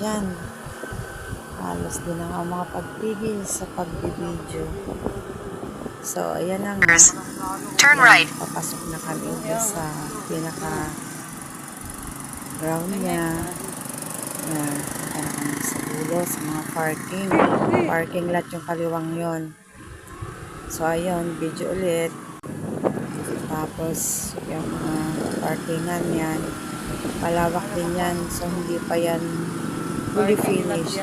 dyan. Halos din ang mga pagpigil sa pagbibideo. So, ayan na nga. Turn right. Papasok na kami sa pinaka ground niya. Yan. Punta na kami sa dulo sa mga parking. Parking lot yung kaliwang yon. So, ayun. Video ulit. Tapos, yung mga parkingan yan. Palawak din yan. So, hindi pa yan fully finished.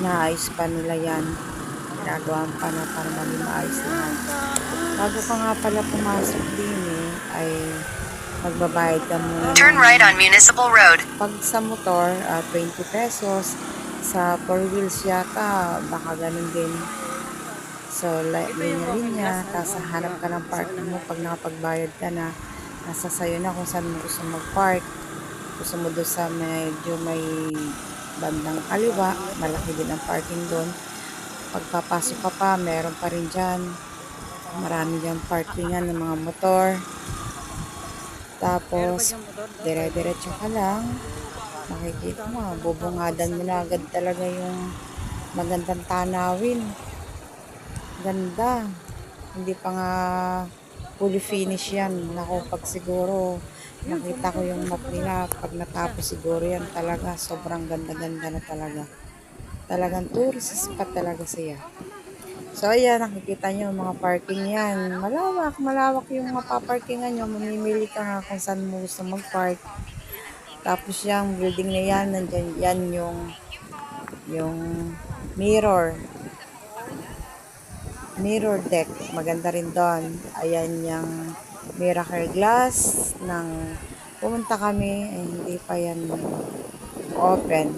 Naayos pa nila yan. Ginagawa pa na para maging maayos na. Bago ka nga pala pumasok din eh, ay magbabayad ka muna. Turn right on Municipal Road. Pag sa motor, ah, 20 pesos. Sa four wheels yata, baka ganun din. So, li- linya-linya, tapos hanap ka ng parking mo pag nakapagbayad ka na. Nasa sayo na kung saan mo gusto mag-park. Mo doon sa medyo may bandang kaliwa, malaki din ang parking doon. Pagpapasok ka pa, meron pa rin dyan. Marami dyan parkingan ng mga motor. Tapos, dire-diretso ka lang. Makikita mo, bubungadan mo na agad talaga yung magandang tanawin. Ganda. Hindi pa nga fully finish yan. Naku, pag siguro nakita ko yung map nila, pag natapos siguro yan talaga, sobrang ganda-ganda na talaga. Talagang tourist spot talaga siya. So, ayan, nakikita nyo mga parking yan. Malawak, malawak yung mapaparkingan nyo. Mamimili ka nga kung saan mo gusto mag-park. Tapos yung building na yan, nandyan, yan yung yung mirror. Mirror deck. Maganda rin doon. Ayan yung miracle glass ng pumunta kami. Ay, hindi pa yan open.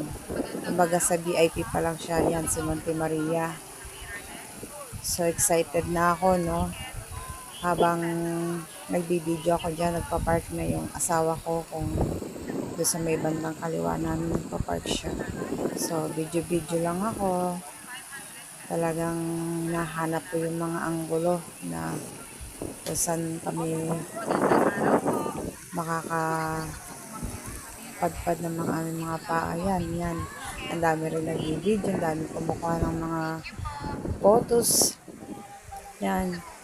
Kumbaga sa VIP pa lang siya. Yan, si Monte Maria. So excited na ako, no? Habang nagbibideo ako dyan, nagpa-park na yung asawa ko kung doon sa may bandang kaliwa namin nagpa-park siya. So, video-video lang ako. Talagang nahanap ko yung mga anggulo na kung saan kami makaka padpad ng mga aming mga paa. Yan, yan. Ang dami rin nag-video, ang dami kumukuha ng mga photos. Yan.